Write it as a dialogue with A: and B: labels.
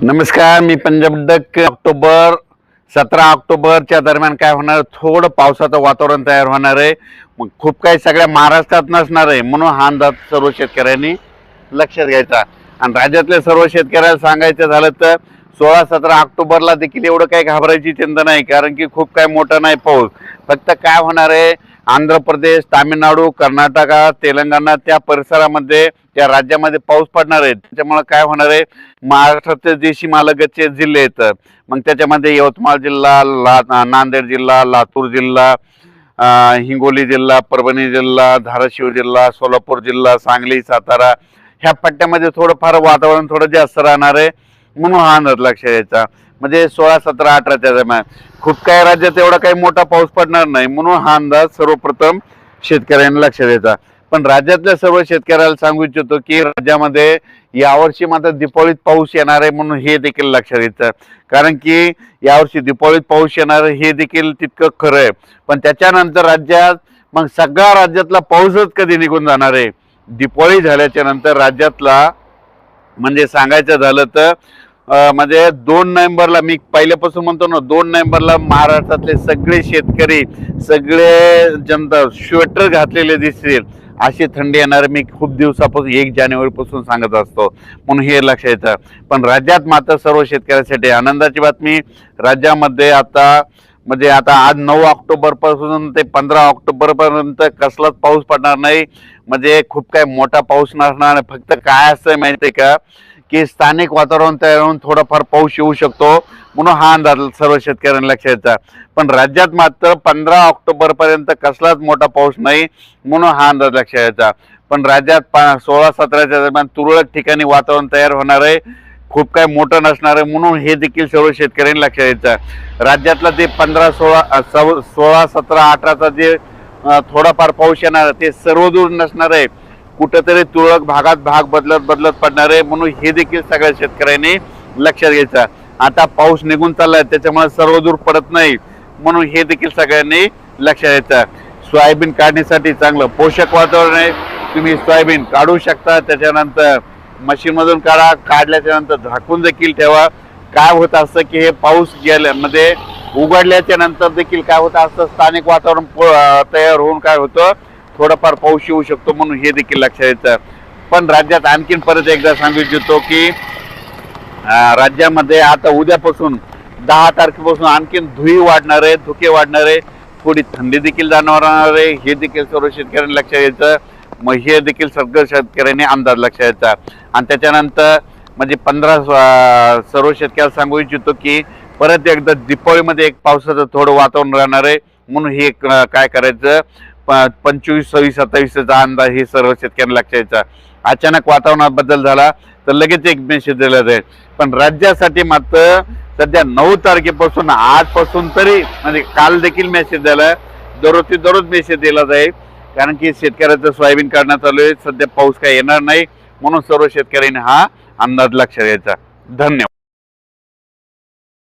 A: नमस्कार मी Punjab duck October सतरा ऑक्टोबरच्या दरम्यान काय होणार? थोडं पावसाचं वातावरण तयार होणार आहे. मग खूप काही सगळ्या महाराष्ट्रात नसणार आहे म्हणून हा अंदाज सर्व शेतकऱ्यांनी लक्षात घ्यायचा. आणि राज्यातल्या सर्व शेतकऱ्याला सांगायचं झालं तर सोळा सतरा ऑक्टोबरला देखील एवढं काही घाबरायची चिंता नाही कारण की खूप काही मोठा नाही पाऊस. फक्त काय होणार आहे आंध्र प्रदेश तामिळनाडू कर्नाटका तेलंगणा त्या परिसरामध्ये त्या राज्यामध्ये पाऊस पडणार आहे. त्याच्यामुळे काय होणार आहे महाराष्ट्राचे जे सीमालगतचे जिल्हे आहेत मग त्याच्यामध्ये यवतमाळ जिल्हा ला नांदेड जिल्हा लातूर जिल्हा हिंगोली जिल्हा परभणी जिल्हा धाराशिव जिल्हा सोलापूर जिल्हा सांगली सातारा ह्या पट्ट्यामध्ये थोडंफार वातावरण थोडं जास्त राहणार आहे. म्हणून हा लक्ष द्यायचा. म्हणजे सोळा सतरा अठराच्या दरम्यान खूप काही राज्यात एवढा काही मोठा पाऊस पडणार नाही म्हणून हा अंदाज सर्वप्रथम शेतकऱ्यांना लक्ष द्यायचा. पण राज्यातल्या सर्व शेतकऱ्याला सांगू इच्छितो की राज्यामध्ये यावर्षी मात्र दिपावलीत पाऊस येणार आहे म्हणून हे देखील लक्षात द्यायचं. कारण की यावर्षी दिपावलीत पाऊस येणार आहे हे देखील तितकं खरं आहे. पण त्याच्यानंतर राज्यात मग सगळा राज्यातला पाऊसच कधी निघून जाणार आहे? दीपावळी झाल्याच्यानंतर राज्यातला म्हणजे सांगायचं झालं तर म्हणजे दोन नोव्हेंबरला मी पहिल्यापासून म्हणतो ना दोन नोव्हेंबरला महाराष्ट्रातले सगळे शेतकरी सगळे जनता स्वेटर घातलेले दिसतील अशी थंडी येणार. मी खूप दिवसापासून एक जानेवारीपासून सांगत असतो. म्हणून हे लक्षात येतं. पण राज्यात मात्र सर्व शेतकऱ्यांसाठी आनंदाची बातमी. राज्यामध्ये आता म्हणजे आता आज नऊ ऑक्टोबरपासून ते पंधरा ऑक्टोबर पर्यंत कसलाच पाऊस पडणार नाही. म्हणजे खूप काही मोठा पाऊस नसणार नाही. फक्त काय असतं माहितीये का? की स्थानिक वातावरण तयार होऊन थोडाफार पाऊस येऊ शकतो म्हणून हा अंदाज सर्व शेतकऱ्यांना लक्षात पण राज्यात मात्र पंधरा ऑक्टोबर पर्यंत कसलाच मोठा पाऊस नाही म्हणून हा अंदाज लक्षात यायचा पण राज्यात पा सोळा सतराच्या दरम्यान तुरळक ठिकाणी वातावरण तयार होणार आहे. खूप काय मोठं नसणार आहे म्हणून हे देखील सर्व शेतकऱ्यांनी लक्षात यायचं राज्यातला ते पंधरा सोळा सव सोळा सतरा अठराचा जे थोडाफार पाऊस येणार आहे, ते सर्वदूर नसणार आहे. कुठंतरी तुरळक भागात भाग बदलत बदलत पडणार आहे म्हणून हे देखील सगळ्या शेतकऱ्यांनी लक्षात घ्यायचं आता पाऊस निघून चाललाय त्याच्यामुळे सर्वदूर पडत नाही म्हणून हे देखील सगळ्यांनी लक्षात घ्यायचं सोयाबीन काढण्यासाठी चांगलं पोषक वातावरण आहे. तुम्ही सोयाबीन काढू शकता त्याच्यानंतर मशीनमधून काढा काढल्याच्या नंतर झाकून देखील ठेवा. काय होत असतं की हे पाऊस गेल्यामध्ये उघडल्याच्या नंतर देखील काय होत असतं? स्थानिक वातावरण तयार होऊन काय होतं? थोडंफार पाऊस येऊ शकतो म्हणून हे देखील लक्षात येतं. पण राज्यात आणखीन परत एकदा सांगू इच्छितो की राज्यामध्ये आता उद्यापासून दहा तारखेपासून आणखीन धुई वाढणार आहे धुके वाढणार आहे थोडी थंडी देखील जाणवणार आहे. हे देखील सर्व शेतकऱ्यांनी लक्षात यायचं मग हे देखील सगळं शेतकऱ्यांनी अंदाज लक्षात यायचा आणि त्याच्यानंतर म्हणजे पंधरा सर्व शेतकऱ्याला सांगू इच्छितो की परत एकदा दीपावलीमध्ये एक पावसाचं थोडं वातावरण राहणार आहे. म्हणून हे काय करायचं? प- पंचवीस सव्वीस सत्तावीसचा अंदाज हे सर्व शेतकऱ्यांना लक्षात यायचा अचानक वातावरणात बदल झाला तर लगेच एक मेसेज दिला जाईल. पण राज्यासाठी मात्र सध्या नऊ तारखेपासून आजपासून तरी म्हणजे काल देखील मेसेज दिला दररोज दररोज मेसेज दिला जाईल. कारण की शेतकऱ्याचं सोयाबीन काढण्यात आहे. सध्या पाऊस काय येणार नाही. म्हणून सर्व शेतकऱ्यांनी हा अंदाज लक्षात घ्यायचा. धन्यवाद.